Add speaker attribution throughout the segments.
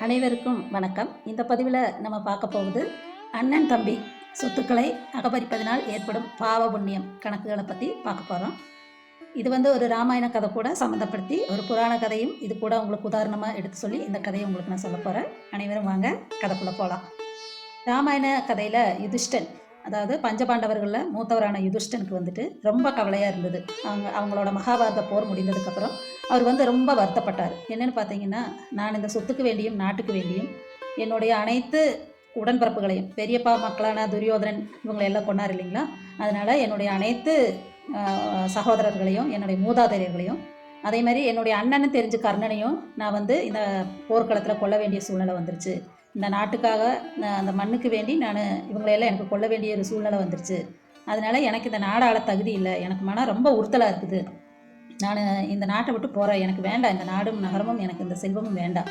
Speaker 1: அனைவருக்கும் வணக்கம். இந்த பதிவில் நம்ம பார்க்க போகுது அண்ணன் தம்பி சொத்துக்களை அகபரிப்பதனால் ஏற்படும் பாவ புண்ணியம் கணக்குகளை பற்றி பார்க்க போகிறோம் இது வந்து ஒரு ராமாயண கதை கூட சம்மந்தப்படுத்தி ஒரு புராண கதையும் இது கூட உங்களுக்கு உதாரணமாக எடுத்து சொல்லி இந்த கதையை உங்களுக்கு நான் சொல்ல போகிறேன் அனைவரும் வாங்க கதைக்குள்ளே போகலாம் ராமாயண கதையில் யுதிஷ்டன் அதாவது பஞ்சபாண்டவர்களில் மூத்தவரான யுதிஷ்டனுக்கு வந்துட்டு ரொம்ப கவலையாக இருந்தது. அவங்க அவங்களோட மகாபாரத போர் முடிந்ததுக்கப்புறம் அவர் வந்து ரொம்ப வருத்தப்பட்டார். என்னென்னு பார்த்தீங்கன்னா நான் இந்த சொத்துக்கு வேண்டியும் நாட்டுக்கு வேண்டியும் என்னுடைய அனைத்து உடன்பிறப்புகளையும் பெரியப்பா மக்களான துரியோதனன் இவங்களை எல்லாம் கொண்டார் இல்லைங்களா? அதனால் என்னுடைய அனைத்து சகோதரர்களையும் என்னுடைய மூதாதையர்களையும் அதே மாதிரி என்னுடைய அண்ணன்னு தெரிஞ்ச கர்ணனையும் நான் வந்து இந்த போர்க்களத்தில் கொல்ல வேண்டிய சூழ்நிலை வந்துருச்சு. இந்த நாட்டுக்காக நான் அந்த மண்ணுக்கு வேண்டி நான் இவங்களையெல்லாம் எனக்கு கொல்ல வேண்டிய ஒரு சூழ்நிலை வந்துருச்சு. அதனால் எனக்கு இந்த நாடாள தகுதி இல்லை. எனக்கு மனம் ரொம்ப உறுத்தலாக இருக்குது. நான் இந்த நாட்டை விட்டு போகிறேன் எனக்கு வேண்டாம். இந்த நாடும் நகரமும் எனக்கு இந்த செல்வமும் வேண்டாம்.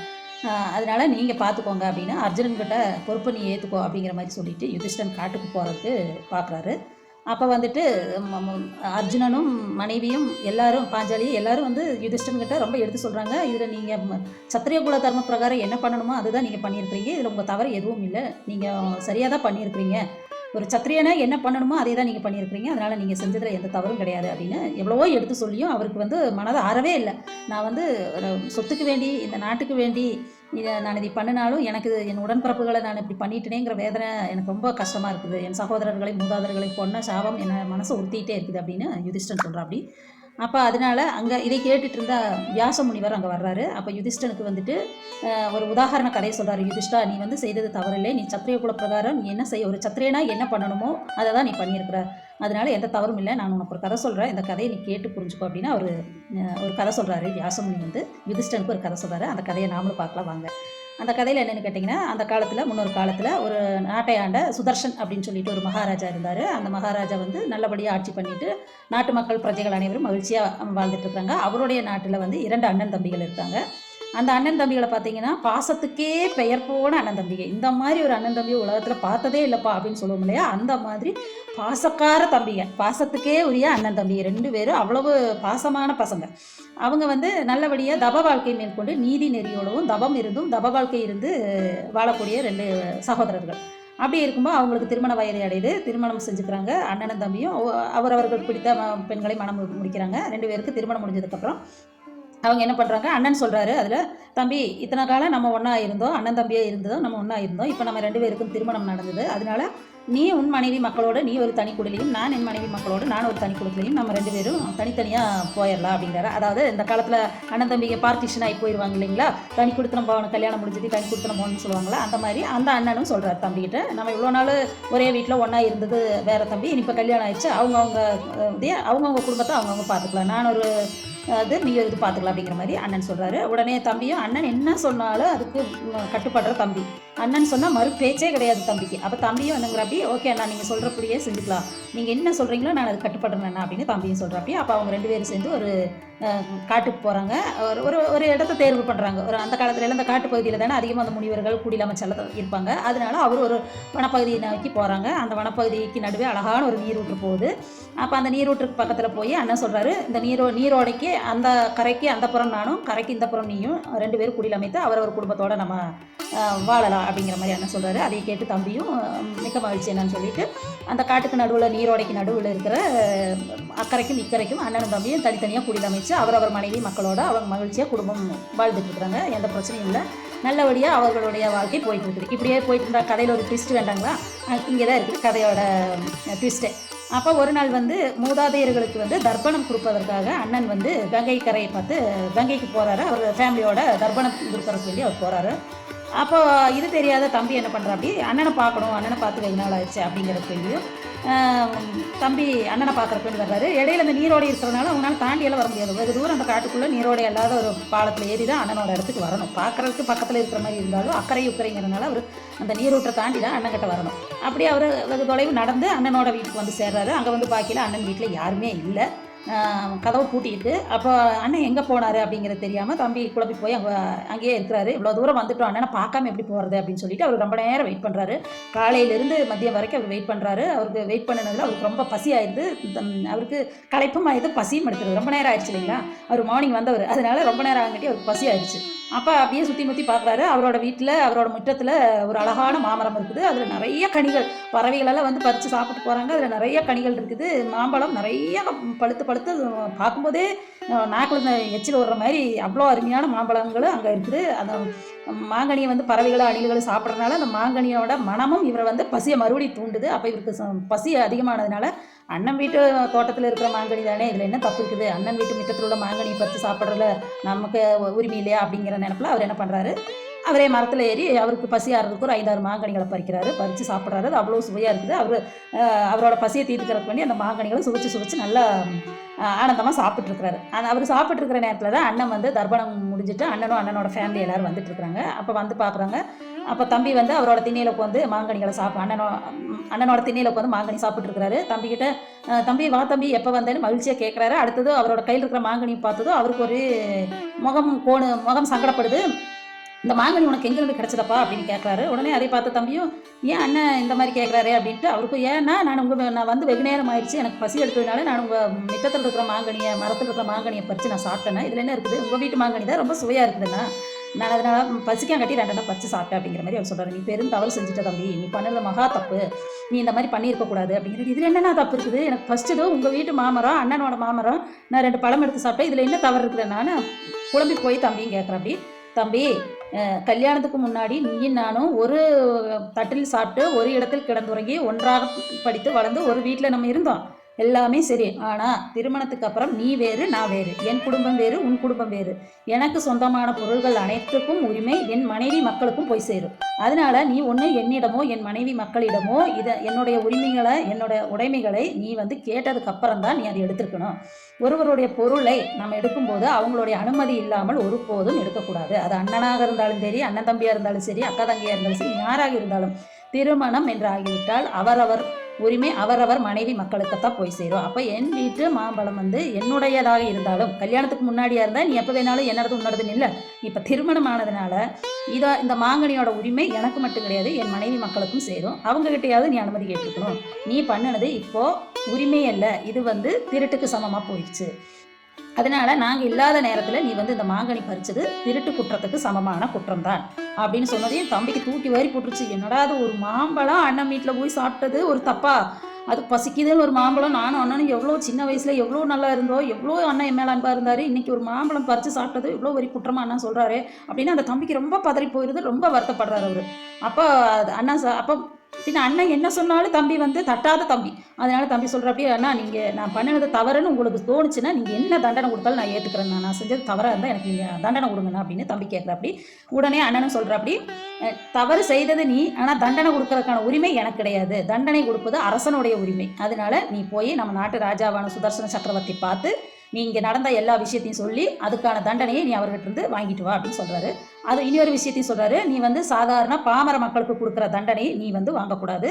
Speaker 1: அதனால் நீங்கள் பார்த்துக்கோங்க அப்படின்னு அர்ஜுனன் கிட்ட பொறுப்பை நீ ஏற்றுக்கோ அப்படிங்கிற மாதிரி சொல்லிட்டு யுதிஷ்டன் காட்டுக்கு போகிறதுக்கு பார்க்குறாரு அப்போ வந்துட்டு அர்ஜுனனும் மனைவியும் எல்லாரும் பாஞ்சாலி எல்லாரும் வந்து யுதிஷ்டன்கிட்ட ரொம்ப எடுத்து சொல்கிறாங்க இதில் நீங்கள் சத்திரிய குல தர்ம பிரகாரம் என்ன பண்ணணுமோ அதுதான் நீங்கள் பண்ணியிருக்கிறீங்க. இதில் உங்கள் தவறு எதுவும் இல்லை. நீங்கள் சரியாக தான் பண்ணியிருக்கிறீங்க. ஒரு சத்திரியனை என்ன பண்ணணுமோ அதே தான் நீங்கள் பண்ணியிருக்கிறீங்க. அதனால் நீங்கள் செஞ்சதில் எந்த தவறும் கிடையாது அப்படின்னு எவ்வளவோ எடுத்து சொல்லியும் அவருக்கு வந்து மனதை ஆறவே இல்லை. நான் வந்து ஒரு சொத்துக்கு வேண்டி இந்த நாட்டுக்கு வேண்டி இதை நான் இதை பண்ணினாலும் எனக்கு என் உடன்பிறப்புகளை நான் இப்படி பண்ணிட்டேனேங்கிற வேதனை எனக்கு ரொம்ப கஷ்டமாக இருக்குது. என் சகோதரர்களை மூதாதர்களை பொண்ணை சாபம் என்னை மனசை உறுத்திட்டே இருக்குது அப்படின்னு யுதிஷ்டன் சொல்கிறா அப்படி அப்போ அதனால் அங்கே இதை கேட்டுட்டு இருந்த வியாச முனிவர் அங்கே வர்றாரு. அப்போ யுதிஷ்டனுக்கு வந்துட்டு ஒரு உதாரண கதையை சொல்கிறாரு யுதிஷ்டா நீ வந்து செய்தது தவறில்லை. நீ சத்திரிய குல பிரகாரம் நீ என்ன செய்ய ஒரு சத்திரியனா என்ன பண்ணணுமோ அதை தான் நீ பண்ணியிருக்கிற. அதனால எந்த தவறும் இல்லை. நான் உனக்கு ஒரு கதை சொல்கிறேன் இந்த கதையை நீ கேட்டு புரிஞ்சுக்கோ அப்படின்னு அவர் ஒரு கதை சொல்கிறாரு வியாசமுனி வந்து யுதிஷ்டனுக்கு ஒரு கதை சொல்கிறாரு அந்த கதையை நாமளும் பார்க்கலாம். வாங்க. அந்த கதையில் என்னென்னு கேட்டிங்கன்னா அந்த காலத்தில் முன்னொரு காலத்தில் ஒரு நாட்டை ஆண்ட சுதர்ஷன் அப்படின்னு சொல்லிட்டு ஒரு மகாராஜா இருந்தார். அந்த மகாராஜா வந்து நல்லபடியாக ஆட்சி பண்ணிட்டு நாட்டு மக்கள் பிரஜைகள் அனைவரும் மகிழ்ச்சியாக வாழ்ந்துட்டு இருக்காங்க. அவருடைய நாட்டில் வந்து இரண்டு அண்ணன் தம்பிகள் இருக்காங்க. அந்த அண்ணன் தம்பிகளை பார்த்தீங்கன்னா பாசத்துக்கே பெயர் போன அண்ணன் தம்பிங்க. இந்த மாதிரி ஒரு அண்ணன் தம்பியை உலகத்தில் பார்த்ததே இல்லைப்பா அப்படின்னு சொல்லுவோம் இல்லையா? அந்த மாதிரி பாசக்கார தம்பிங்க. பாசத்துக்கே உரிய அண்ணன் தம்பி ரெண்டு பேரும் அவ்வளவு பாசமான பசங்க. அவங்க வந்து நல்லபடியாக தப வாழ்க்கை மேற்கொண்டு நீதி நெறியோடவும் தபம் இருந்தும் தப வாழ்க்கை இருந்து வாழக்கூடிய ரெண்டு சகோதரர்கள். அப்படி இருக்கும்போது அவங்களுக்கு திருமண வயதை அடையுது. திருமணம் செஞ்சுக்கிறாங்க. அண்ணனும் தம்பியும் அவரவர்கள் பிடித்த ம- பெண்களை மனம் முடிக்கிறாங்க. ரெண்டு பேருக்கு திருமணம் முடிஞ்சதுக்கப்புறம் அவங்க என்ன பண்ணுறாங்க அண்ணன் சொல்கிறாரு அதில் தம்பி இத்தனை காலம் நம்ம ஒன்றா இருந்தோம். அண்ணன் தம்பியாக இருந்தோம் நம்ம ஒன்றா இருந்தோம். இப்போ நம்ம ரெண்டு பேருக்கும் திருமணம் நடந்தது. அதனால நீ உன் மனைவி மக்களோட நீ ஒரு தனி குடிலையும் நான் என் மனைவி மக்களோட நான் ஒரு தனி நம்ம ரெண்டு பேரும் தனித்தனியாக போயிடலாம் அப்படிங்கிறாரு. அதாவது இந்த காலத்தில் அண்ணன் தம்பிங்க பார்ட்டிஷன் ஆகி போயிடுவாங்க இல்லைங்களா? தனி கொடுத்தனம் போகணும் கல்யாணம் முடிஞ்சது தனி கொடுத்தனம் போகணும்னு சொல்லுவாங்களா? அந்த மாதிரி அந்த அண்ணனும் சொல்கிறார் தம்பிக்கிட்ட நம்ம இவ்வளோ நாள் ஒரே வீட்டில் ஒன்றா இருந்தது வேற தம்பி இப்போ கல்யாணம் ஆயிடுச்சு அவங்கவுங்க இதே அவங்கவுங்க குடும்பத்தை அவங்கவுங்க பார்த்துக்கலாம் நான் ஒரு அது நீ இது பார்த்துக்கலாம் அப்படிங்கிற மாதிரி அண்ணன் சொல்கிறாரு உடனே தம்பியும் அண்ணன் என்ன சொன்னாலும் அதுக்கு கட்டுப்படுற தம்பி. அண்ணன் சொன்னால் மறு பேச்சே கிடையாது தம்பிக்கு. அப்போ தம்பியும் என்னங்கிறப்படி ஓகே அண்ணா நீங்கள் சொல்கிறப்படியே செஞ்சுக்கலாம். நீங்கள் என்ன சொல்கிறீங்களோ நான் அது கட்டுப்படுறேன் அண்ணா அப்படின்னு தம்பியும் சொல்கிறப்படி அப்போ அவங்க ரெண்டு பேரும் சேர்ந்து ஒரு காட்டுக்கு போகிறாங்க ஒரு ஒரு ஒரு இடத்த தேர்வு பண்ணுறாங்க ஒரு அந்த காலத்துலலாம் அந்த காட்டு பகுதியில் தானே அதிகமாக அந்த முனிவர்கள் குடியிலமைச்செல்லாம் இருப்பாங்க. அதனால அவர் ஒரு வனப்பகுதியை நோக்கி போகிறாங்க அந்த வனப்பகுதிக்கு நடுவே அழகான ஒரு நீரூற்று போகுது. அப்போ அந்த நீரூற்றுக்கு பக்கத்தில் போய் அண்ணன் சொல்கிறாரு இந்த நீரோ நீரோடைக்கு அந்த கரைக்கு அந்த புறம் நானும் கரைக்கு இந்த புறம் நீயும் ரெண்டு பேரும் குடியில் அமைத்து அவரவர் குடும்பத்தோடு நம்ம வாழலாம். அப்படிங்கிற மாதிரி அண்ணன் சொல்கிறாரு அதை கேட்டு தம்பியும் மிக்க மகிழ்ச்சி என்னன்னு சொல்லிட்டு அந்த காட்டுக்கு நடுவில் நீரோடைக்கு நடுவில் இருக்கிற அக்கறைக்கும் இக்கரைக்கும் அண்ணனும் தம்பியும் தனித்தனியாக குடியில் அமைச்சு அவரவர் மனைவி மக்களோட அவங்க மகிழ்ச்சியாக குடும்பம் வாழ்ந்துட்டு இருக்கிறாங்க எந்த பிரச்சனையும் இல்லை. நல்லபடியாக அவர்களுடைய வாழ்க்கை போயிட்டு இருக்குது. இப்படியே போயிட்டு இருந்தா கதையில் ஒரு ட்விஸ்ட் வேண்டாங்களா? இங்கே தான் இருக்குது கதையோட ட்விஸ்ட்டு அப்போ ஒரு நாள் வந்து மூதாதையர்களுக்கு வந்து தர்ப்பணம் கொடுப்பதற்காக அண்ணன் வந்து கங்கை கரையை பார்த்து கங்கைக்கு போகிறாரு அவர் ஃபேமிலியோட தர்ப்பணம் கொடுக்கறதுக்கு சொல்லி அவர் போகிறாரு அப்போ இது தெரியாத தம்பி என்ன பண்ணுறா அப்படி அண்ணனை பார்க்கணும். அண்ணனை பார்த்து கை நாள் ஆயிடுச்சு அப்படிங்கிற தம்பி அண்ணனை பார்க்குறப்பன்னு வர்றாரு. இடையில அந்த நீரோடை இருக்கிறதுனால அவங்களால தாண்டியெல்லாம் வர முடியாது. வெகு தூரம் அந்த காட்டுக்குள்ளே நீரோடை இல்லாத ஒரு பாலத்தில் ஏறி தான் அண்ணனோட இடத்துக்கு வரணும். பார்க்குறதுக்கு பக்கத்தில் இருக்கிற மாதிரி இருந்தாலும் அக்கறை உக்கரைங்கிறதுனால அவர் அந்த நீரூற்றை தாண்டி தான் அண்ணன் கிட்ட வரணும். அப்படியே அவர் வெகு தொலைவு நடந்து அண்ணனோட வீட்டுக்கு வந்து சேர்றாரு. அங்கே வந்து பார்க்கல அண்ணன் வீட்டில் யாருமே இல்லை. கதவை பூட்டிட்டு அப்போ அண்ணன் எங்கே போனார் அப்படிங்கிறது தெரியாமல் தம்பி குழப்பி போய் அங்கே அங்கேயே இருக்கிறாரு. இவ்வளோ தூரம் வந்துட்டோம். அண்ணனை பார்க்காம எப்படி போகிறது அப்படின்னு சொல்லிட்டு அவர் ரொம்ப நேரம் வெயிட் பண்ணுறாரு காலையிலேருந்து மதியம் வரைக்கும் அவர் வெயிட் பண்ணுறாரு அவருக்கு வெயிட் பண்ணினதில் அவருக்கு ரொம்ப பசி ஆயிடுது. அவருக்கு களைப்பும் ஆயிடுது பசியும் எடுத்துருது ரொம்ப நேரம் ஆயிடுச்சு இல்லைங்களா? அவர் மார்னிங் வந்தவர். அதனால ரொம்ப நேரம் ஆகிட்டு அவருக்கு பசி ஆயிடுச்சு. அப்போ அப்படியே சுற்றி முற்றி பார்க்குறாரு அவரோட வீட்டில் அவரோட முற்றத்தில் ஒரு அழகான மாமரம் இருக்குது. அதில் நிறைய கனிகள் பறவைகளெல்லாம் வந்து பறித்து சாப்பிட்டு போகிறாங்க அதில் நிறைய கனிகள் இருக்குது. மாம்பழம் நிறைய பழுத்து பழுத்து பார்க்கும்போதே நாக்கில் இந்த எச்சில் விடுற மாதிரி அவ்வளோ அருமையான மாம்பழங்களும் அங்கே இருக்குது. அந்த மாங்கனியை வந்து பறவைகளும் அணில்களும் சாப்பிட்றதுனால அந்த மாங்கனியோட மனமும் இவரை வந்து பசியை மறுபடியும் தூண்டுது. அப்போ இவருக்கு பசி அதிகமானதுனால அண்ணன் வீட்டு தோட்டத்தில் இருக்கிற மாங்கனி தானே? இதில் என்ன தப்பு இருக்குது? அண்ணன் வீட்டு மிட்டத்தில் உள்ள மாங்கனி பறித்து சாப்பிட்றதுல நமக்கு உரிமை இல்லையா அப்படிங்கிற நினப்பில் அவர் என்ன பண்ணுறாரு அவரே மரத்தில் ஏறி அவருக்கு பசி ஆறுறதுக்கு ஒரு ஐந்தாறு மாங்கனிகளை பறிக்கிறாரு. பறித்து சாப்பிட்றாரு. அது அவ்வளோ சுவையாக இருக்குது. அவர் அவரோட பசியை தீர்த்துக்கிறதுக்கு வேண்டி அந்த மாங்கனிகளை சுவைச்சு சுவைச்சு நல்லா ஆனந்தமாக சாப்பிட்ருக்கிறாரு ஆனால் அவர் சாப்பிட்ருக்கிற நேரத்தில் தான் அண்ணன் வந்து தர்ப்பணம் முடிஞ்சுட்டு அண்ணனும் அண்ணனோட ஃபேமிலி எல்லாேரும் வந்துட்டுருக்கிறாங்க. அப்போ வந்து பார்க்குறாங்க அப்போ தம்பி வந்து அவரோட திண்ணையில் உட்காந்து மாங்கனிகளை சாப்பிட அண்ணனோ அண்ணனோட திண்ணையில் உட்காந்து மாங்கனி சாப்பிட்டுருக்காரு தம்பிக்கிட்ட தம்பி வா தம்பி எப்போ வந்தேன்னு மகிழ்ச்சியாக கேட்குறாரு அடுத்தது அவரோட கையில் இருக்கிற மாங்கனி பார்த்ததும் அவருக்கு ஒரு முகம் கோணு முகம் சங்கடப்படுது. இந்த மாங்கனி உனக்கு எங்கேருந்து கிடைச்சதப்பா? அப்படின்னு கேட்குறாரு உடனே அதை பார்த்த தம்பியும் ஏன் அண்ணன் இந்த மாதிரி கேட்குறாரு அப்படின்ட்டு அவருக்கும் ஏன்னா நான் உங்கள் நான் வந்து வெகு நேரம் ஆயிடுச்சு. எனக்கு பசி எடுத்ததுனால நான் உங்கள் மிட்டத்தில் இருக்கிற மாங்கனியை மரத்தில் இருக்கிற மாங்கனியை பறித்து நான் சாப்பிட்டேன்னா இதில் என்ன இருக்குது? உங்கள் வீட்டு மாங்கனி தான் ரொம்ப சுவையாக இருக்குதுண்ணா. நான் அதனால் பசிக்காக கட்டி ரெண்டெண்ணா பறித்து சாப்பிட்டேன் அப்படிங்கிற மாதிரி அவர் சொல்கிறார் நீ பெரும் தவறு செஞ்சுட்ட தம்பி. நீ பண்ணது மகா தப்பு. நீ இந்த மாதிரி பண்ணியிருக்கக்கூடாது அப்படிங்கிறது இதில் என்னென்ன தப்பு இருக்குது? எனக்கு ஃபஸ்ட்டு உங்கள் வீட்டு மாமரம் அண்ணனோட மாமரம் நான் ரெண்டு பழம் எடுத்து சாப்பிட்டேன். இதில் என்ன தவறு இருக்குது? நான் குழம்பி போய் தம்பியும் கேட்குறேன் அப்படி. தம்பி கல்யாணத்துக்கு முன்னாடி நீயும் நானும் ஒரு தட்டில் சாப்பிட்டு ஒரு இடத்தில் கிடந்துறங்கி ஒன்றாக படித்து வளர்ந்து ஒரு வீட்டில் நம்ம இருந்தோம். எல்லாமே சரி. ஆனால் திருமணத்துக்கு அப்புறம் நீ வேறு நான் வேறு. என் குடும்பம் வேறு உன் குடும்பம் வேறு. எனக்கு சொந்தமான பொருள்கள் அனைத்துக்கும் உரிமை என் மனைவி மக்களுக்கும் போய் சேரும். அதனால நீ ஒன்று என்னிடமோ என் மனைவி மக்களிடமோ இதை என்னுடைய உரிமைகளை என்னோட உடைமைகளை நீ வந்து கேட்டதுக்கு அப்புறம் தான் நீ அதை எடுத்திருக்கணும். ஒருவருடைய பொருளை நம்ம எடுக்கும்போது அவங்களுடைய அனுமதி இல்லாமல் ஒருபோதும் எடுக்கக்கூடாது. அது அண்ணனாக இருந்தாலும் சரி அண்ணன் தம்பியாக இருந்தாலும் சரி அக்கா தங்கையாக இருந்தாலும் சரி யாராக இருந்தாலும் திருமணம் என்று ஆகிவிட்டால் அவரவர் உரிமை அவரவர் மனைவி மக்களுக்குத்தான் போய் சேரும். அப்போ என் வீட்டு மாம்பழம் வந்து என்னுடையதாக இருந்தாலும் கல்யாணத்துக்கு முன்னாடியா இருந்தால் நீ எப்போ வேணாலும் என்னது உன்னடதுன்னு இல்லை இப்போ திருமணம் ஆனதுனால இதை இந்த மாங்கனியோட உரிமை எனக்கு மட்டும் கிடையாது என் மனைவி மக்களுக்கும் சேரும். அவங்ககிட்டயாவது நீ அனுமதி கேட்டுக்கணும் நீ பண்ணினது இப்போது உரிமை அல்ல இது வந்து திருட்டுக்கு சமமாக போயிடுச்சு. அதனால நாங்கள் இல்லாத நேரத்தில் நீ வந்து இந்த மாங்கனி பறிச்சது திருட்டு குற்றத்துக்கு சமமான குற்றம் தான் அப்படின்னு சொன்னதையும் தம்பிக்கு தூக்கி வாரி போட்டுருச்சு. என்னடா அது ஒரு மாம்பழம் அண்ணன் வீட்டில் போய் சாப்பிட்டது? ஒரு தப்பா? அது பசிக்குதுன்னு ஒரு மாம்பழம் நானும் அண்ணனும் எவ்வளோ சின்ன வயசில் எவ்வளோ நல்லா இருந்தோம் எவ்வளோ அண்ணன் என் மேலே அன்பாக இருந்தார் இன்னைக்கு ஒரு மாம்பழம் பறித்து சாப்பிட்டது இவ்வளோ ஒரு குற்றமா அண்ணா சொல்கிறாரு அப்படின்னு அந்த தம்பிக்கு ரொம்ப பதறி போயிடுது ரொம்ப வருத்தப்படுறாரு அவர். அப்போ அது அண்ணா அப்போ பின்ன அண்ணன் என்ன சொன்னாலும் தம்பி வந்து தட்டாத தம்பி. அதனால தம்பி சொல்கிற அப்படியே அண்ணா நீங்கள் நான் பண்ணினது தவறுன்னு உங்களுக்கு தோணுச்சுன்னா நீங்கள் என்ன தண்டனை கொடுத்தாலும் நான் ஏற்றுக்கிறேன் நான் செஞ்சது தவறாக இருந்தால் எனக்கு நீங்கள் தண்டனை கொடுங்கண்ணா அப்படின்னு தம்பி கேட்குற அப்படி உடனே அண்ணனும் சொல்கிற அப்படி தவறு செய்தது நீ ஆனால் தண்டனை கொடுக்கறதுக்கான உரிமை எனக்கு கிடையாது. தண்டனை கொடுப்பது அரசனுடைய உரிமை. அதனால நீ போய் நம்ம நாட்டு ராஜாவான சுதர்சன சக்கரவர்த்தி பார்த்து நீ இங்கே நடந்த எல்லா விஷயத்தையும் சொல்லி அதுக்கான தண்டனையை நீ அவர்கிட்ட இருந்து வாங்கிட்டு வா அப்படின்னு சொல்கிறாரு அது இன்னொரு விஷயத்தையும் சொல்கிறாரு நீ வந்து சாதாரண பாமர மக்களுக்கு கொடுக்குற தண்டனையை நீ வந்து வாங்கக்கூடாது.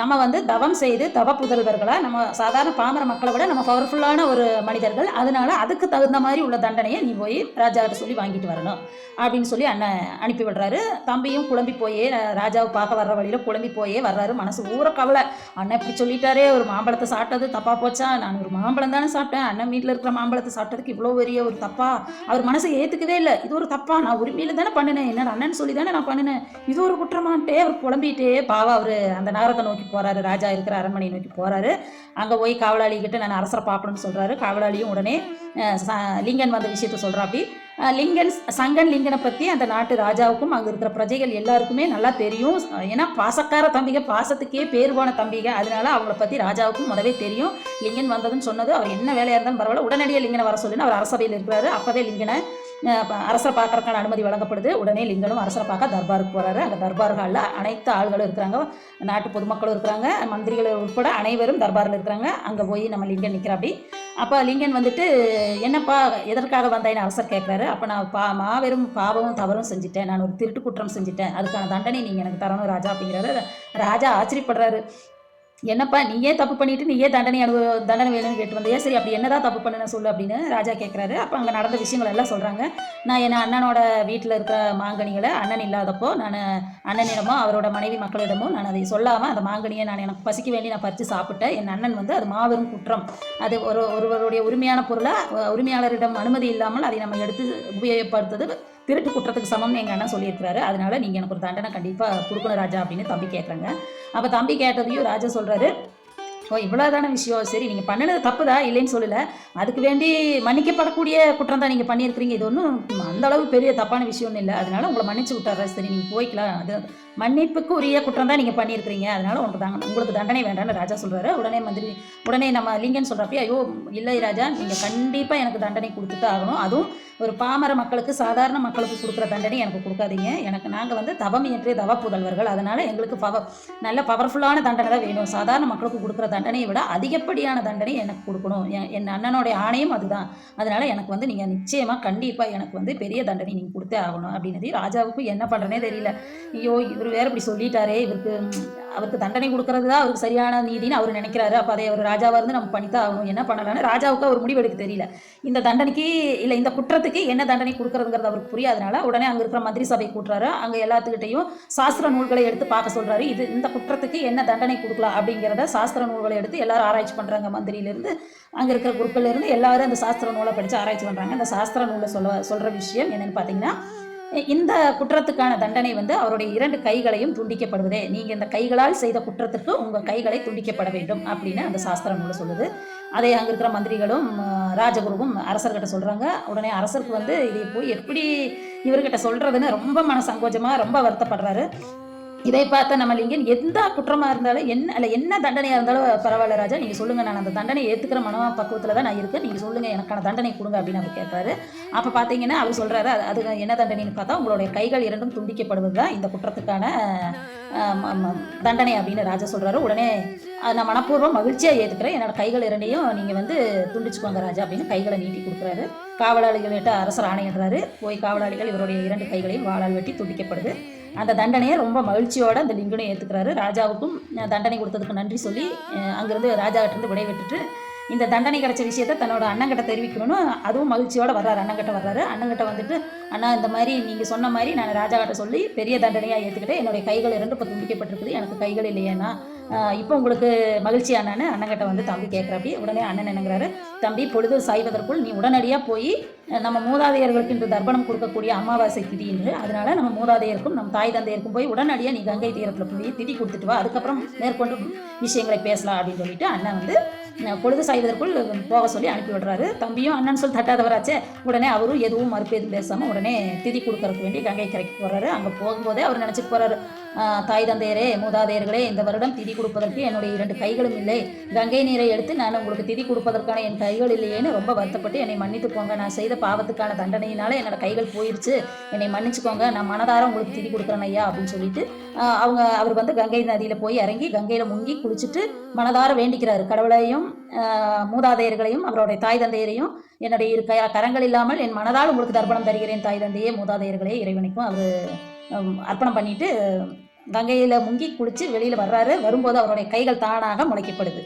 Speaker 1: நம்ம வந்து தவம் செய்து தவ புதல்வர்களாக நம்ம சாதாரண பாமர மக்களை விட நம்ம பவர்ஃபுல்லான ஒரு மனிதர்கள். அதனால அதுக்கு தகுந்த மாதிரி உள்ள தண்டனையை நீ போய் ராஜாவிட்ட சொல்லி வாங்கிட்டு வரணும் அப்படின்னு சொல்லி அண்ணன் அனுப்பி விடுறாரு. தம்பியும் குழம்பி போயே ராஜாவை பார்க்க வர்ற வழியில் குழம்பி போயே வர்றாரு. மனசு ஊற கவலை. அண்ணன் இப்படி சொல்லிட்டாரே ஒரு மாம்பழத்தை சாப்பிட்டது தப்பா போச்சா? நான் ஒரு மாம்பழம் தானே சாப்பிட்டேன். அண்ணன் வீட்டில் இருக்கிற மாம்பழத்தை சாப்பிட்டதுக்கு இவ்வளோ பெரிய ஒரு தப்பா? அவர் மனசை ஏற்றுக்கவே இல்லை. இது ஒரு தப்பா? நான் உரிமையில் தானே பண்ணினேன்? என்னோட அண்ணன் சொல்லி தானே நான் பண்ணினேன். இது ஒரு குற்றமான்ட்டே அவர் புலம்பிட்டே பாவா அவர் அந்த நகரத்தை நோக்கி போறாரு. ராஜா இருக்கிற அரண்மனையை நோக்கி போறாரு. அங்கே போய் காவலாளி கிட்ட நான் அரசரை பார்க்கணும்னு சொல்றாரு. காவலாளியும் உடனே லிங்கன் வந்த விஷயத்த சொல்றா அப்படி லிங்கன் சங்கன் லிங்கனை பற்றி அந்த நாட்டு ராஜாவுக்கும் அங்கே இருக்கிற பிரஜைகள் எல்லாருக்குமே நல்லா தெரியும். ஏன்னா பாசக்கார தம்பிக பாசத்துக்கே பேர் போன தம்பிக அதனால அவங்கள பற்றி ராஜாவுக்கும் முதவே தெரியும். லிங்கன் வந்ததுன்னு சொன்னது அவர் என்ன வேலையாக இருந்தாலும் பரவாயில்ல. உடனடியாக லிங்கனை வர சொல்லுன்னு அவர் அரசபையில் இருக்கிறாரு. அப்போவே லிங்கனை அரசரை பார்க்கறதுக்கான அனுமதி வழங்கப்படுது. உடனே லிங்கனும் அரசரை பார்க்க தர்பாருக்கு போகிறாரு அங்கே தர்பார் ஹாலில் அனைத்து ஆள்களும் இருக்கிறாங்க. நாட்டு பொதுமக்களும் இருக்கிறாங்க. மந்திரிகள் உட்பட அனைவரும் தர்பாரில் இருக்கிறாங்க. அங்கே போய் நம்ம லிங்கன் நிற்கிறாப்படி அப்போ லிங்கன் வந்துட்டு என்னப்பா எதற்காக வந்தேன்னு அரசர் கேட்குறாரு. அப்போ நான் பா மாபெரும் பாவமும் தவறும் செஞ்சுட்டேன். நான் ஒரு திருட்டு குற்றம் செஞ்சுட்டேன். அதுக்கான தண்டனை நீங்கள் எனக்கு தரணும் ராஜா அப்படிங்கிறாரு. ராஜா ஆச்சரியப்படுறாரு. என்னப்பா நீயே தப்பு பண்ணிட்டு நீயே தண்டனை அனுபவ தண்டனை வேணும்னு கேட்டு வந்தியா சரி அப்படி என்னதான் தப்பு பண்ணுன சொல்லு அப்படின்னு ராஜா கேட்குறாரு அப்போ அங்கே நடந்த விஷயங்கள் எல்லாம் சொல்கிறாங்க நான் என் அண்ணனோட வீட்டில் இருக்கிற மாங்கனிகளை அண்ணன் இல்லாதப்போ நான் அண்ணனிடமோ அவரோட மனைவி மக்களிடமோ நான் அதை சொல்லாமல் அந்த மாங்கனியை நான் எனக்கு பசிக்க வேண்டி நான் பறித்து சாப்பிட்டேன். என் அண்ணன் வந்து அது மாபெரும் குற்றம். அது ஒரு ஒருவருடைய உரிமையான பொருளை உரிமையாளரிடம் அனுமதி இல்லாமல் அதை நம்ம எடுத்து உபயோகப்படுத்துறது திருட்டு குற்றத்துக்கு சமம்னு எங்கள் அண்ணன் சொல்லியிருக்கிறாரு. அதனால நீங்கள் எனக்கு ஒரு தண்டனை கண்டிப்பாக கொடுக்கணும் ராஜா அப்படின்னு தம்பி கேட்குறாங்க அப்போ தம்பி கேட்டதையும் ராஜா சொல்கிறாரு ஓ இவ்வளோதான விஷயம். சரி நீங்கள் பண்ணினது தப்பு தான் இல்லைன்னு சொல்லலை. அதுக்கு வேண்டி மன்னிக்கப்படக்கூடிய குற்றம் தான் நீங்கள் பண்ணியிருக்கிறீங்க. இது ஒன்றும் அந்த அளவு பெரிய தப்பான விஷயம்னு இல்லை. அதனால உங்களை மன்னிச்சு விட்டாரு சரி நீங்கள் போய்க்கலாம். அது மன்னிப்புக்கு உரிய குற்றம் தான் நீங்கள் பண்ணியிருக்கிறீங்க. அதனால உங்களுக்கு தாங்க உங்களுக்கு தண்டனை வேண்டாம்னு ராஜா சொல்கிறாரு உடனே மந்திரி உடனே நம்ம லிங்கன் சொல்கிறப்ப ஐயோ இல்லை ராஜா நீங்கள் கண்டிப்பாக எனக்கு தண்டனை கொடுத்துட்டு ஆகணும். அதுவும் ஒரு பாமர மக்களுக்கு சாதாரண மக்களுக்கு கொடுக்குற தண்டனை எனக்கு கொடுக்காதீங்க. எனக்கு நாங்கள் வந்து தவம் இயற்றிய தவ புதல்வர்கள் அதனால் எங்களுக்கு பவ நல்ல பவர்ஃபுல்லான தண்டனை தான் வேணும். சாதாரண மக்களுக்கு கொடுக்குற தண்டனையை விட அதிகப்படியான தண்டனை எனக்கு கொடுக்கணும். என் என் அண்ணனுடைய ஆணையம் அதுதான். அதனால் எனக்கு வந்து நீங்கள் நிச்சயமாக கண்டிப்பாக எனக்கு வந்து பெரிய தண்டனை நீங்கள் கொடுத்தே ஆகணும். அப்படின்னது ராஜாவுக்கு என்ன பண்ணுறனே தெரியல. ஐயோ இவர் வேற இப்படி சொல்லிட்டாரே. இவருக்கு அவருக்கு தண்டனை கொடுக்கறது தான் அவருக்கு சரியான நீதின்னு அவர் நினைக்கிறாரு. அப்போ அதை அவர் ராஜாவாக இருந்து நம்ம பண்ணித்தான் ஆகணும். என்ன பண்ணலாம்னு ராஜாவுக்கு அவர் முடிவெடுக்க தெரியல. இந்த தண்டனைக்கு இல்லை இந்த குற்றத்துக்கு என்ன தண்டனை கொடுக்குறதுங்கிறது அவருக்கு புரியாதனால உடனே அங்கே இருக்கிற மந்திரி சபை கூட்டுறாரு. அங்கே எல்லாத்துக்கிட்டையும் சாஸ்திர நூல்களை எடுத்து பார்க்க சொல்கிறாரு இது இந்த குற்றத்துக்கு என்ன தண்டனை கொடுக்கலாம் அப்படிங்கிறத சாஸ்திர நூல்களை எடுத்து எல்லாரும் ஆராய்ச்சி பண்ணுறாங்க மந்திரியிலேருந்து அங்கே இருக்கிற குருக்கள்லேருந்து எல்லாரும் அந்த சாஸ்திர நூலை படித்து ஆராய்ச்சி பண்ணுறாங்க அந்த சாஸ்திர நூலை சொல்ல சொல்கிற விஷயம் என்னென்னு பார்த்தீங்கன்னா இந்த குற்றத்துக்கான தண்டனை வந்து அவருடைய இரண்டு கைகளையும் துண்டிக்கப்படுவதே. நீங்கள் இந்த கைகளால் செய்த குற்றத்துக்கு உங்கள் கைகளை துண்டிக்கப்பட வேண்டும் அப்படின்னு அந்த சாஸ்திரம் நூல சொல்லுது. அதை அங்கே இருக்கிற மந்திரிகளும் ராஜகுருவும் அரசர்கிட்ட சொல்கிறாங்க உடனே அரசருக்கு வந்து இதை போய் எப்படி இவர்கிட்ட சொல்கிறதுன்னு ரொம்ப மன சங்கோஜமாக ரொம்ப வருத்தப்படுறாரு. இதை பார்த்த நம்மளிங்கன் எந்த குற்றமாக இருந்தாலும் என்ன இல்லை என்ன தண்டனையாக இருந்தாலும் பரவாயில்ல ராஜா நீங்கள் சொல்லுங்கள் நான் அந்த தண்டனை ஏற்றுக்கிற மனமா பக்குவத்தில் தான் நான் இருக்கேன். நீங்கள் சொல்லுங்கள் எனக்கான தண்டனை கொடுங்க அப்படின்னு அவர் கேட்பாரு. அப்போ பார்த்தீங்கன்னா அவர் சொல்கிறாரு அது என்ன தண்டனைன்னு பார்த்தா உங்களுடைய கைகள் இரண்டும் துண்டிக்கப்படுவது தான் இந்த குற்றத்துக்கான ம- ம- தண்டனை அப்படின்னு ராஜா சொல்கிறாரு உடனே நான் மனப்பூர்வம் மகிழ்ச்சியாக ஏற்றுக்கிறேன் என்னோட கைகள் இரண்டையும் நீங்கள் வந்து துண்டிச்சுக்கோங்க ராஜா அப்படின்னு கைகளை நீட்டி கொடுக்குறாரு. காவலாளிகள்கிட்ட அரசர் ஆணையிடுறாரு. போய் காவலாளிகள் இவருடைய இரண்டு கைகளையும் வாழால் வெட்டி துண்டிக்கப்படுது. அந்த தண்டனையை ரொம்ப மகிழ்ச்சியோட அந்த லிங்கனும் ஏற்றுக்கிறாரு ராஜாவுக்கும் தண்டனை கொடுத்ததுக்கு நன்றி சொல்லி அங்கேருந்து ராஜாக்கிட்டேருந்து ராஜாவிட்டிருந்து விடை விட்டுட்டு இந்த தண்டனை கிடைச்ச விஷயத்த தன்னோட அண்ணங்கிட்ட தெரிவிக்கணும்னு அதுவும் மகிழ்ச்சியோட வர்றாரு. அண்ணங்கிட்ட வர்றாரு. அண்ணங்கிட்ட வந்துட்டு அண்ணா இந்த மாதிரி நீங்கள் சொன்ன மாதிரி நான் ராஜாவிட்ட சொல்லி பெரிய தண்டனையாக ஏற்றுக்கிட்டேன் என்னுடைய கைகள் இரண்டு இப்போ துண்டிக்கப்பட்டிருக்குது எனக்கு கைகள் இல்லையேண்ணா. இப்போ உங்களுக்கு மகிழ்ச்சி அண்ணான்னு அண்ணங்கிட்ட வந்து தம்பி கேட்குறப்படி உடனே அண்ணன் என்னங்கிறாரு தம்பி பொழுது சாய்வதற்குள் நீ உடனடியாக போய் நம்ம மூதாதையர்களுக்கு இன்று தர்ப்பணம் கொடுக்கக்கூடிய அமாவாசை திதி என்று அதனால நம்ம மூதாதையருக்கும் நம்ம தாய் தந்தையருக்கும் போய் உடனடியாக நீ கங்கை தீரத்தில் போய் திதி கொடுத்துட்டு வா. அதுக்கப்புறம் மேற்கொண்டு விஷயங்களை பேசலாம் அப்படின்னு சொல்லிட்டு அண்ணன் வந்து பொழுது சாய்வதற்குள் போக சொல்லி அனுப்பி விடுறாரு. தம்பியும் அண்ணன் சொல்லி தட்டாதவராச்சே. உடனே அவரும் எதுவும் மறுப்பு எதுவும் பேசாமல் உடனே திதி கொடுக்கறதுக்கு வேண்டி கங்கை கரைக்கு போகிறாரு அங்கே போகும்போதே அவர் நினச்சிட்டு போகிறாரு தாய் தந்தையரே மூதாதையர்களே இந்த வருடம் திதி கொடுப்பதற்கு என்னுடைய இரண்டு கைகளும் இல்லை. கங்கை நீரை எடுத்து நான் உங்களுக்கு திதி கொடுப்பதற்கான என் கைகள் இல்லையேன்னு ரொம்ப வருத்தப்பட்டு என்னை மன்னித்து போங்க. நான் செய்த பாவத்துக்கான தண்டனையினால என்னோட கைகள் போயிடுச்சு என்னை மன்னிச்சுக்கோங்க. நான் மனதார உங்களுக்கு திதி கொடுக்குறேன் ஐயா அப்படின்னு சொல்லிட்டு அவங்க அவர் வந்து கங்கை நதியில் போய் இறங்கி கங்கையில் முங்கி குளிச்சுட்டு மனதார வேண்டிக்கிறாரு. கடவுளையும் மூதாதையர்களையும் அவருடைய தாய் தந்தையரையும் என்னுடைய இரு கரங்கள் இல்லாமல் என் மனதால் உங்களுக்கு தர்ப்பணம் தருகிறேன் தாய் தந்தையே மூதாதையர்களே இறைவனுக்கும் அவர் அர்ப்பணம் பண்ணிட்டு கங்கையில் முங்கி குளித்து வெளியில் வர்றாரு. வரும்போது அவருடைய கைகள் தானாக முளைக்கப்படுது.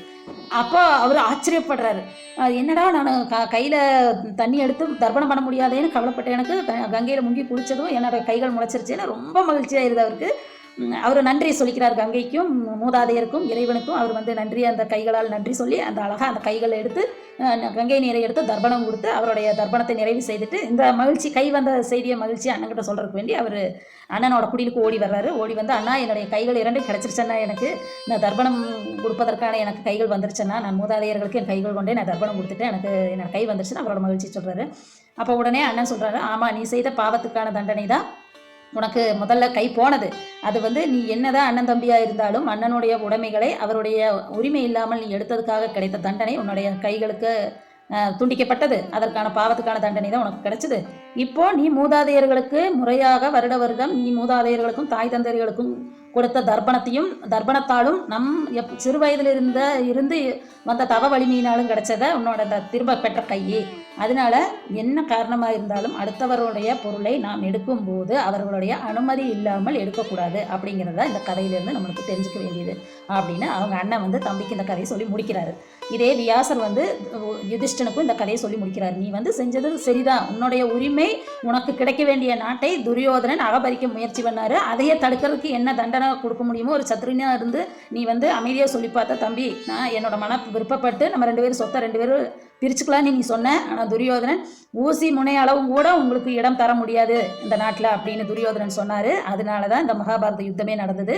Speaker 1: அப்போ அவர் ஆச்சரியப்படுறாரு. என்னடா நான் க கையில் தண்ணி எடுத்து தர்ப்பணம் பண்ண முடியாதேன்னு கவலைப்பட்ட எனக்கு. கங்கையில் முங்கி குளித்ததும் என்னோட கைகள் முளைச்சிருச்சுன்னு ரொம்ப மகிழ்ச்சியாயிருது அவருக்கு. அவர் நன்றி சொல்லிக்கிறார் கங்கைக்கும் மூதாதையருக்கும் இறைவனுக்கும். அவர் வந்து நன்றி அந்த கைகளால் நன்றி சொல்லி அந்த அழகாக அந்த கைகளை எடுத்து கங்கை நீரை எடுத்து தர்ப்பணம் கொடுத்து அவருடைய தர்ப்பணத்தை நிறைவு செய்துட்டு இந்த மகிழ்ச்சி கை வந்த செய்தியை மகிழ்ச்சி அண்ணன்கிட்ட சொல்கிறதுக்கு வேண்டி அவர் அண்ணனோட குடிலுக்கு ஓடி வர்றாரு. ஓடி வந்து அண்ணா என்னுடைய கைகள் இரண்டும் கிடச்சிருச்சேன்னா எனக்கு நான் தர்ப்பணம் கொடுப்பதற்கான எனக்கு கைகள் வந்துருச்சுன்னா நான் மூதாதையர்களுக்கு என் கைகள் கொண்டே நான் தர்ப்பணம் கொடுத்துட்டு எனக்கு என்னோட கை வந்துருச்சுன்னு அவரோட மகிழ்ச்சி சொல்கிறாரு அப்போ உடனே அண்ணன் சொல்கிறாரு ஆமாம் நீ செய்த பாவத்துக்கான தண்டனை தான் உனக்கு முதல்ல கை போனது. அது வந்து நீ என்னதான் அண்ணன் தம்பியாக இருந்தாலும் அண்ணனுடைய உடைமைகளை அவருடைய உரிமை இல்லாமல் நீ எடுத்ததுக்காக கிடைத்த தண்டனை உன்னுடைய கைகளுக்கு துண்டிக்கப்பட்டது. அதற்கான பாவத்துக்கான தண்டனை தான் உனக்கு கிடைச்சது. இப்போ நீ மூதாதையர்களுக்கு முறையாக வருட வருடம் நீ மூதாதையர்களுக்கும் தாய் தந்தையர்களுக்கும் கொடுத்த தர்ப்பணத்தையும் தர்ப்பணத்தாலும் நம் எப் சிறு வயதிலிருந்த இருந்து வந்த தவ வலிமையினாலும் கிடைச்சத உன்னோட அந்த திரும்ப பெற்ற கையே. அதனால என்ன காரணமாக இருந்தாலும் அடுத்தவருடைய பொருளை நாம் எடுக்கும்போது அவர்களுடைய அனுமதி இல்லாமல் எடுக்கக்கூடாது அப்படிங்கிறத இந்த கதையிலேருந்து நம்மளுக்கு தெரிஞ்சுக்க வேண்டியது அப்படின்னு அவங்க அண்ணன் வந்து தம்பிக்கு இந்த கதையை சொல்லி முடிக்கிறாரு. இதே வியாசர் வந்து யுதிஷ்டனுக்கும் இந்த கதையை சொல்லி முடிக்கிறார். நீ வந்து செஞ்சது சரிதான். உன்னுடைய உரிமை உனக்கு கிடைக்க வேண்டிய நாட்டை துரியோதனன் அகபரிக்க முயற்சி பண்ணார். அதையே தடுக்கிறதுக்கு என்ன தண்டனை கொடுக்க முடியுமோ ஒரு சத்ருனா இருந்து நீ வந்து அமைதியாக சொல்லி பார்த்த தம்பி நான் என்னோட மன விருப்பப்பட்டு நம்ம ரெண்டு பேரும் சொத்தை ரெண்டு பேரும் பிரிச்சுக்கலாம்னு நீ சொன்ன ஆனால் துரியோதனன் ஊசி முனை அளவும் கூட உங்களுக்கு இடம் தர முடியாது இந்த நாட்டில் அப்படின்னு துரியோதனன் சொன்னார். அதனால தான் இந்த மகாபாரத யுத்தமே நடந்தது.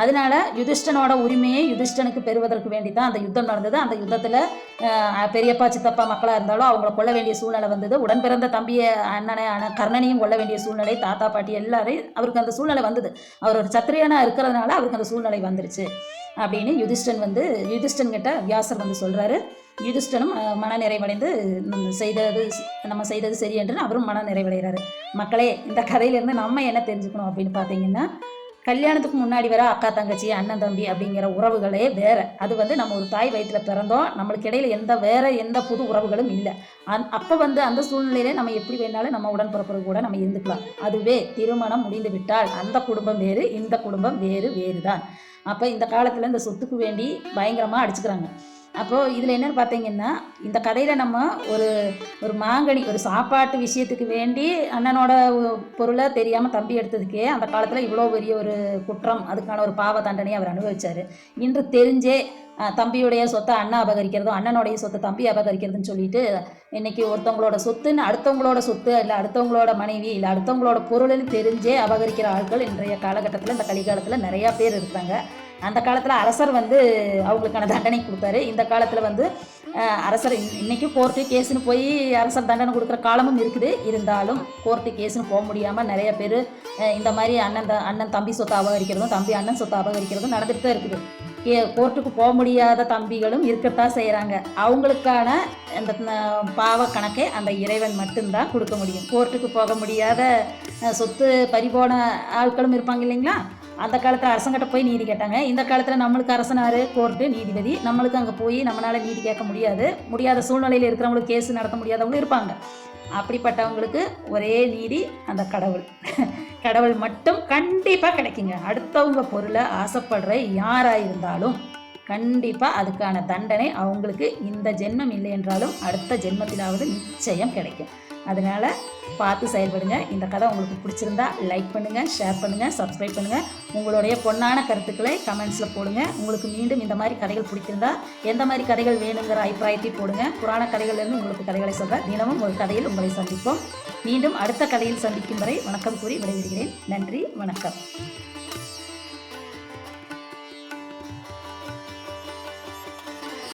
Speaker 1: அதனால யுதிஷ்டனோட உரிமையை யுதிஷ்டனுக்கு பெறுவதற்கு வேண்டி தான் அந்த யுத்தம் நடந்தது. அந்த யுத்தத்தில் பெரியப்பா சித்தப்பா மக்களாக இருந்தாலும் அவங்கள கொல்ல வேண்டிய சூழ்நிலை வந்தது. உடன் பிறந்த தம்பியை அண்ணனை அண்ணன் கர்ணனையும் கொல்ல வேண்டிய சூழ்நிலை தாத்தா பாட்டி எல்லாரையும் அவருக்கு அந்த சூழ்நிலை வந்தது. அவர் ஒரு சத்திரியனாக இருக்கிறதுனால அவருக்கு அந்த சூழ்நிலை வந்துருச்சு அப்படின்னு யுதிஷ்டன் வந்து யுதிஷ்டன் கிட்ட வியாசர் வந்து சொல்கிறாரு யுதிஷ்டனும் மன மனநிறைவடைந்து நம்ம செய்தது நம்ம செய்தது சரி என்று அவரும் மன நிறைவடைகிறாரு மக்களே இந்த கதையிலேருந்து நம்ம என்ன தெரிஞ்சுக்கணும் அப்படின்னு பார்த்தீங்கன்னா கல்யாணத்துக்கு முன்னாடி வர அக்கா தங்கச்சி அண்ணன் தம்பி அப்படிங்கிற உறவுகளே வேற. அது வந்து நம்ம ஒரு தாய் வயிற்றில் பிறந்தோம். நம்மளுக்கு இடையில எந்த வேற எந்த புது உறவுகளும் இல்லை. அந் அப்போ வந்து அந்த சூழ்நிலையிலே நம்ம எப்படி வேணாலும் நம்ம உடன்பிறப்பு கூட நம்ம இருந்துக்கலாம். அதுவே திருமணம் முடிந்து விட்டால் அந்த குடும்பம் வேறு இந்த குடும்பம் வேறு வேறு தான் அப்போ இந்த காலத்தில் இந்த சொத்துக்கு வேண்டி பயங்கரமாக அடிச்சுக்கிறாங்க. அப்போது இதில் என்னன்னு பார்த்தீங்கன்னா இந்த கதையில் நம்ம ஒரு ஒரு மாங்கனி ஒரு சாப்பாட்டு விஷயத்துக்கு வேண்டி அண்ணனோட பொருளை தெரியாமல் தம்பி எடுத்ததுக்கே அந்த காலத்தில் இவ்வளோ பெரிய ஒரு குற்றம் அதுக்கான ஒரு பாவ தண்டனையை அவர் அனுபவிச்சார். இன்று தெரிஞ்சே தம்பியுடைய சொத்தை அண்ணன் அபகரிக்கிறதும் அண்ணனுடைய சொத்தை தம்பி அபகரிக்கிறதுன்னு சொல்லிட்டு இன்னைக்கு ஒருத்தவங்களோட சொத்துன்னு அடுத்தவங்களோட சொத்து இல்லை அடுத்தவங்களோட மனைவி இல்லை அடுத்தவங்களோட பொருள்னு தெரிஞ்சே அபகரிக்கிற ஆட்கள் இன்றைய காலகட்டத்தில் இந்த கலிகாலத்தில் நிறையா பேர் இருக்காங்க. அந்த காலத்தில் அரசர் வந்து அவங்களுக்கான தண்டனை கொடுத்தாரு. இந்த காலத்தில் வந்து அரசர் இன்றைக்கும் இன்னைக்கும் கோர்ட்டு கேஸுன்னு போய் அரசர் தண்டனை கொடுக்குற காலமும் இருக்குது. இருந்தாலும் கோர்ட்டு கேஸுன்னு போக முடியாமல் நிறைய பேர் இந்த மாதிரி அண்ணன் த- அண்ணன் தம்பி சொத்தை அபகரிக்கிறதும் தம்பி அண்ணன் சொத்தை அபகரிக்கிறதும் நடந்துட்டு தான் இருக்குது. கோர்ட்டுக்கு போக முடியாத தம்பிகளும் இருக்கத்தான் செய்கிறாங்க அவங்களுக்கான அந்த பாவ கணக்கை அந்த இறைவன் மட்டும்தான் கொடுக்க முடியும். கோர்ட்டுக்கு போக முடியாத சொத்து பறிபோன ஆட்களும் இருப்பாங்க இல்லைங்களா? அந்த காலத்தில் அரசங்கிட்ட போய் நீதி கேட்டாங்க. இந்த காலத்தில் நம்மளுக்கு அரசனார் கோர்ட்டு நீதிபதி. நம்மளுக்கு அங்கே போய் நம்மளால் நீதி கேட்க முடியாது. முடியாத சூழ்நிலையில் இருக்கிறவங்களுக்கு கேஸ் நடத்த முடியாதவங்களும் இருப்பாங்க. அப்படிப்பட்டவங்களுக்கு ஒரே நீதி அந்த கடவுள். கடவுள் மட்டும் கண்டிப்பாக கிடைக்குங்க. அடுத்தவங்க பொருளை ஆசைப்படுற யாராக இருந்தாலும் கண்டிப்பாக அதுக்கான தண்டனை அவங்களுக்கு இந்த ஜென்மம் இல்லை என்றாலும் அடுத்த ஜென்மத்திலாவது நிச்சயம் கிடைக்கும். அதனால் பார்த்து செயல்படுங்க. இந்த கதை உங்களுக்கு பிடிச்சிருந்தா லைக் பண்ணுங்கள் ஷேர் பண்ணுங்கள் சப்ஸ்கிரைப் பண்ணுங்கள் உங்களுடைய பொன்னான கருத்துக்களை கமெண்ட்ஸில் போடுங்க. உங்களுக்கு மீண்டும் இந்த மாதிரி கதைகள் பிடிச்சிருந்தா எந்த மாதிரி கதைகள் வேணுங்கிற அபிப்பிராயத்தை போடுங்க. புராண கதைகள்லேருந்து உங்களுக்கு கதைகளை சொல்கிறேன் தினமும் ஒரு கதையில் உங்களை சந்திப்போம். மீண்டும் அடுத்த கதையில் சந்திக்கும் வரை வணக்கம் கூறி விடைபெறுகிறேன். நன்றி வணக்கம்.